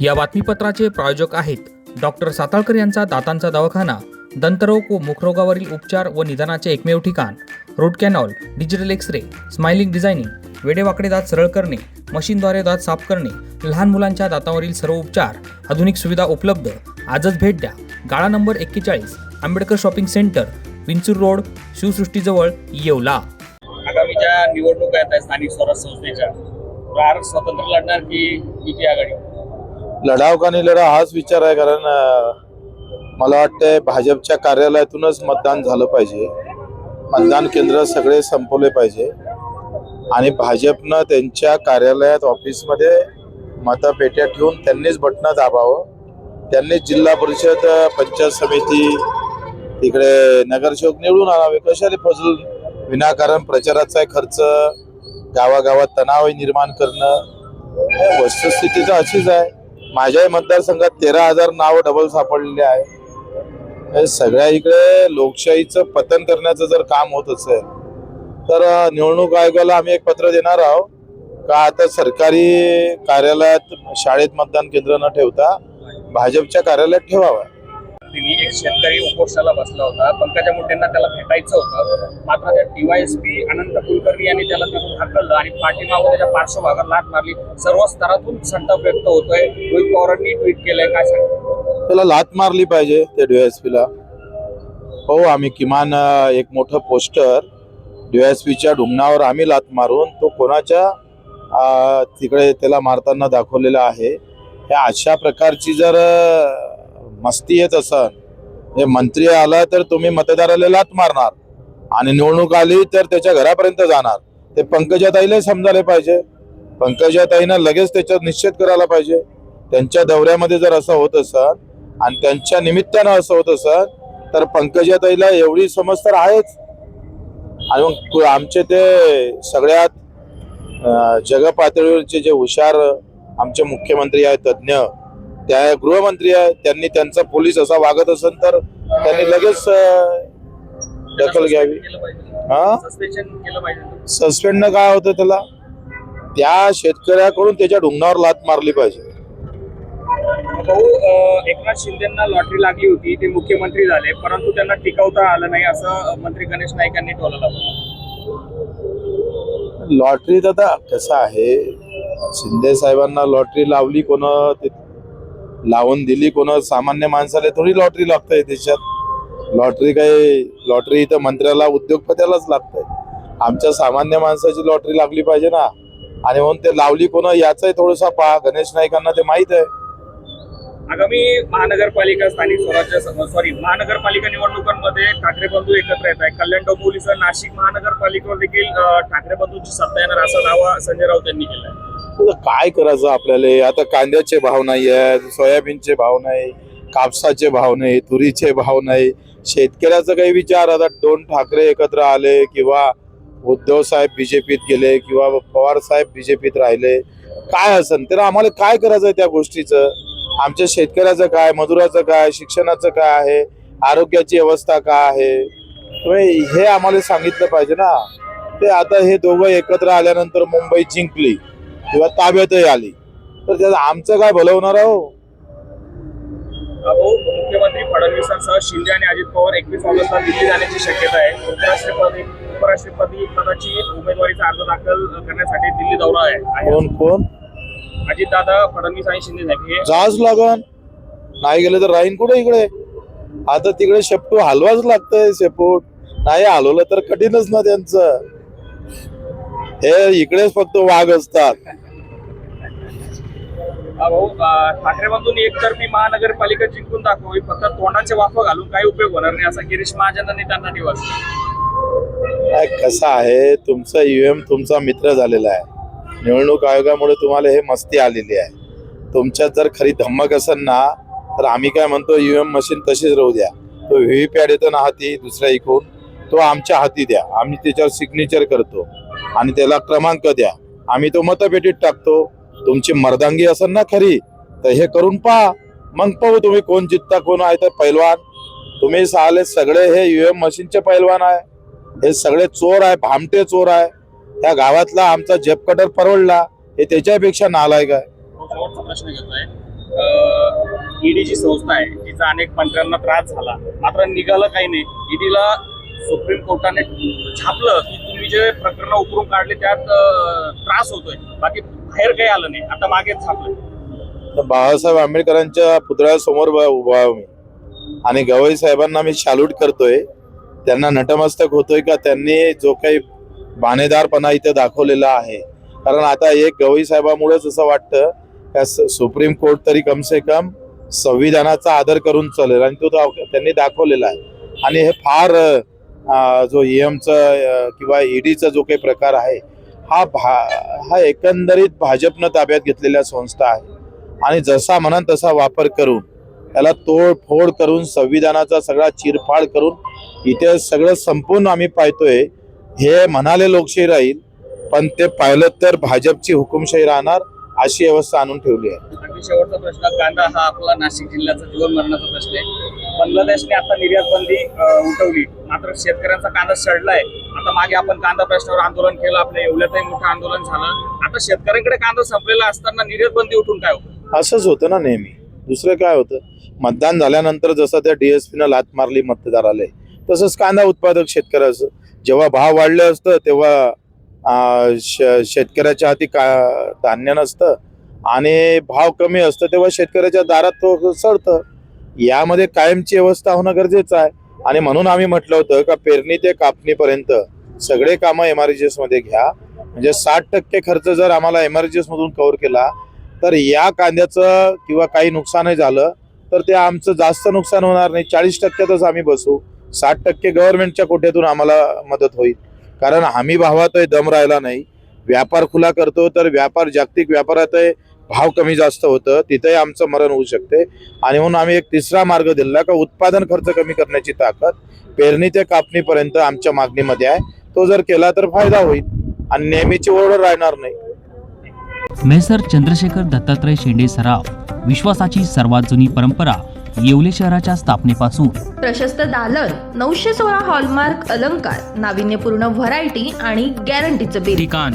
या बातमीपत्राचे प्रायोजक आहेत डॉक्टर साताळकर यांचा दातांचा दवाखाना दंतरोग व मुखरोगावरील उपचार व निदानाचे एकमेव ठिकाण root canal digital x-ray smiling designing वेडेवाकडे दात सरळ करणे मशीनद्वारे दात साफ करणे लहान मुलांच्या दातावरील सर्व उपचार आधुनिक सुविधा उपलब्ध. आजच भेट द्या. गाळा नंबर एक्केचाळीस Ambedkar shopping centre Vinchur road शिवसृष्टीजवळ Yeola. आगामी ज्या निवडणुका येत आहेत स्थानिक स्वराज्य संस्थेच्या. प्रार स्वतंत्र लढणार की युती आघाडी? लढाव का नाही लढा हाच विचार आहे कारण मला वाटतंय भाजपच्या कार्यालयातूनच मतदान झालं पाहिजे. मतदान केंद्र सगळे संपवले पाहिजे. आणि भाजपनं त्यांच्या कार्यालयात ऑफिसमध्ये मतपेट्या ठेवून त्यांनीच बटणं दाबावं. त्यांनीच जिल्हा परिषद पंचायत समिती तिकडे नगरसेवक निवडून आणावे. कशाने फजल विनाकारण प्रचाराचा खर्च गावागावात तणाव निर्माण करणं. वस्तुस्थिती तर अशीच आहे. माझ्याही मतदारसंघात तेरा हजार नाव डबल सापडलेले आहे. हे सगळ्या इकडे लोकशाहीचं पतन करण्याचं जर काम होत असेल तर निवडणूक आयोगाला आम्ही एक पत्र देणार आहोत. का आता सरकारी कार्यालयात शाळेत मतदान केंद्र न ठेवता भाजपच्या कार्यालयात ठेवावं? त्यांनी एक शेतकरी उपोषणाला बसला होता. पंकजा मुंडेंना त्याला भेटायचं होतं. मात्र त्या डीवायएसपी अनंत कुलकर्णी यांनी त्याला तिथून हाकललं आणि पाठीमागून त्याच्या पार्श्वभागात लाट मारली. सर्व स्तरातून संताप व्यक्त होतोय. रोहित पवारांनी ट्विट केलंय. काय सांगितलं त्याला लात मारली पाहिजे त्या डीवायएसपीला हो आम्ही किमान एक मोठं पोस्टर डीवायएसपीच्या ढुंगणावर आम्ही लात मारून तो कोणाच्या तिकडे त्याला मारताना दाखवलेला आहे. ह्या अशा प्रकारची जर मस्ती येत असं हे मंत्री आला तर तुम्ही मतदाराला लात मारणार. आणि निवडणूक आली तर त्याच्या घरापर्यंत जाणार. ते पंकजाताईला समजायला पाहिजे. पंकजाताईनं लगेच त्याच्यात निश्चित करायला पाहिजे. त्यांच्या दौऱ्यामध्ये जर असं होत असत आणि त्यांच्या निमित्तानं असं होत असत तर पंकजाताईला एवढी समज तर आहेच. आणि मग आमचे ते सगळ्यात जगपातळीवरचे जे हुशार आमचे मुख्यमंत्री आहेत तज्ज्ञ त्या गृहमंत्री आहेत त्यांनी त्यांचा पोलीस असा वागत असेल तर त्यांनी लगेच दखल घ्यावी. हा? सस्पेंडनं काय होतं त्याला? त्या शेतकऱ्याकडून त्याच्या ढुंगणावर लात मारली पाहिजे. भाऊ एकनाथ शिंदेना लॉटरी लागली होती ते मुख्यमंत्री झाले परंतु त्यांना टिकवता आलं नाही असं मंत्री गणेश नाईक यांनी टोललं लॉटरीत आता कसं आहे? शिंदे साहेबांना लॉटरी लावली कोण? लावून दिली कोण सामान्य माणसाला थोडी लॉटरी लागते देशात. लॉटरी काही लॉटरी इथं मंत्र्याला उद्योगपत्यालाच लागतंय. आमच्या सामान्य माणसाची लॉटरी लागली पाहिजे ना. आणि म्हणून ते लावली कोण याचाही थोडंसं पहा. गणेश नाईकांना ते माहीत आहे. आगामी महानगरपालिका स्थानिक स्वराज्य सॉरी महानगरपालिका निवडणुकांमध्ये ठाकरे बंधू एकत्र येत आहे कल्याण डोंबिवलीसह नाशिक महानगरपालिकेवर देखील ठाकरे बंधूंची सत्ता येणार असा दावा संजय राऊत यांनी केला आहे काय करायचं आपल्याला? आता कांद्याचे भाव नाही आहेत सोयाबीनचे भाव नाही कापसाचे भाव नाही तुरीचे भाव नाही. शेतकऱ्याचा काही विचार आता दोन ठाकरे एकत्र आले किंवा उद्धव साहेब बीजेपीत गेले किंवा पवार साहेब बीजेपीत राहिले काय असन? तर आम्हाला काय करायचं त्या गोष्टीचं? आमच्या शेतकऱ्याचं काय मजुराचं काय शिक्षणाचं काय आहे? आरोग्याची अवस्था काय आहे? हे आम्हाला सांगितलं पाहिजे ना. ते आता हे दोघं एकत्र आल्यानंतर मुंबई जिंकली. किंवा ताब्यातही आली. तर त्याचं आमचं काय भलं होणार हो भाऊ मुख्यमंत्री फडणवीसांसह शिंदे आणि अजित पवार एकवीस ऑगस्टला दिल्ली जाण्याची शक्यता आहे. उपराष्ट्रपती उपराष्ट्रपती पदाची उमेदवारीचा अर्ज दाखल करण्यासाठी दिल्ली दौरा आहे. आहे. कोण कोण? अजितदादा फडणवीस आणि शिंदे साहेब जाच लागन. नाही गेलं तर राहीन कुठे इकडे? आता तिकडे शेपटू हलवाच लागतंय शेपूट. नाही हलवलं तर कठीणच ना त्यांचं. हे इकडेच फक्त वाघ असतात. भाऊ ठाकरे बंधूंनी एकतर्फी महानगरपालिका जिंकून दाखवावी फक्त तोंडाचे वाफ घालून काही उपयोग होणार नाही असा गिरीश महाजनांनी त्यांना दिवस काय कसं आहे तुमचा ईव्हीएम तुमचा मित्र झालेला आहे. निवडणूक आयोगामुळे तुम्हाला हे मस्ती आलेली आहे. तुमच्यात जर खरी धम्मक असेल ना तर आम्ही काय म्हणतो ईव्हीएम मशीन तशीच राहू द्या. तो व्हीव्हीपॅड येतो ना हाती दुसऱ्या इकून तो आमच्या हाती द्या. आम्ही त्याच्यावर सिग्नेचर करतो. आणि त्याला क्रमांक द्या. आम्ही तो मतपेटीत टाकतो. तुमची मर्दांगी असेल ना खरी तर हे करून पहा. मग पाहू तुम्ही कोण जितता कोण आहे तर पैलवान. तुम्ही साले सगळे हे युएम मशीनचे पैलवान आहे. हे सगळे चोर आहे भामटे चोर आहे. त्या गावातला आमचा जेप कटर परवडला हे त्याच्यापेक्षा नालायक आहे. शेवटचा प्रश्न घेतोय. ईडी जी संस्था आहे तिचा अनेक मंत्र्यांना त्रास झाला. मात्र निघालं काही नाही. ईडीला सुप्रीम कोर्टाने छापलं. तुम्ही जे प्रकरण उकरून काढले त्यात त्रास होतोय. बाकी बाहेर काही आलं नाही. आता मागेच थांबलं बाळासाहेब आंबेडकरांच्या पुतळ्यासमोर उभा मी. आणि गवई साहेबांना मी सॅल्यूट करतोय. त्यांना नटमस्तक होतोय का? त्यांनी जो काही बाणेदारपणा इथे दाखवलेला आहे. कारण आता एक गवई साहेबामुळेच असं वाटतं का सुप्रीम कोर्ट तरी कम से कम संविधानाचा आदर करून चालेल. आणि तो दाव- त्यांनी दाखवलेला आहे. आणि हे फार जो ईएमचा किंवा ईडीचा जो काही प्रकार आहे हा भा हा एकंदरीत भाजपनं ताब्यात घेतलेल्या संस्था आहे. आणि जसा म्हणन तसा वापर करून त्याला तोडफोड करून संविधानाचा सगळा चिरफाड करून इथे सगळं संपूर्ण आम्ही पाहतोय. हे म्हणाले लोकशाही राहील पण ते पाहिलं तर भाजपची हुकुमशाही राहणार अशी व्यवस्था आणून ठेवली आहे. शेवटचा प्रश्न कांदा हा आपला नाशिक जिल्ह्याचा जीवन मरणाचा प्रश्न आहे. बांगलादेशने आता निर्यात बंदी उठवली. मात्र शेतकऱ्यांचा कांदा सडलाय. आता मागे आपण कांदा प्रश्नावर आंदोलन केलं आपल्या एवढ्यातही मोठं आंदोलन झालं. आता शेतकऱ्यांकडे कांदा संपलेला असताना निर्यात बंदी उठून काय होतं? असंच होतं ना नेहमी. दुसरं काय होतं? मतदान झाल्यानंतर जसं त्या डीएसपीनं लात मारली मतदाराला तसंच कांदा उत्पादक शेतकऱ्याचं. जेव्हा भाव वाढले असतं तेव्हा शेतकऱ्याच्या हाती का धान्य नसतं. आणि भाव कमी असतं तेव्हा शेतकऱ्याच्या दारात तो सडतं. यामध्ये कायमची व्यवस्था होणं गरजेचं आहे. आणि म्हणून आम्ही म्हटलं होतं का पेरणी ते कापणीपर्यंत सगळे कामं एममध्ये घ्या. म्हणजे साठ टक्के खर्च जर आम्हाला एम मधून कव्हर केला तर या कांद्याचं किंवा काही नुकसानही झालं तर ते आमचं जास्त नुकसान होणार नाही. चाळीस टक्क्यातच आम्ही बसू. साठ टक्के गव्हर्नमेंटच्या कोट्यातून आम्हाला मदत होईल. कारण हमी भावातही दम राहिला नाही. व्यापार खुला करतो तर व्यापार जागतिक व्यापारातही भाव कमी जास्त होतं तिथेही आमचं मरण होऊ शकते. आणि म्हणून आम्ही एक तिसरा मार्ग दिला का उत्पादन खर्च कमी करण्याची ताकद पेरणी ते कापणीपर्यंत आमच्या मागणीमध्ये आहे. तो जर केला तर फायदा होईल. आणि नेहमीची ओरड राहणार नाही. मेसर चंद्रशेखर दत्तात्रय शेंडे सराव विश्वासाची सर्वात जुनी परंपरा येवले शहराच्या स्थापनेपासून. प्रशस्त दालन नऊशे सोळा हॉलमार्क अलंकार नाविन्यपूर्ण व्हरायटी आणि गॅरंटीचं बिल. ठिकाण.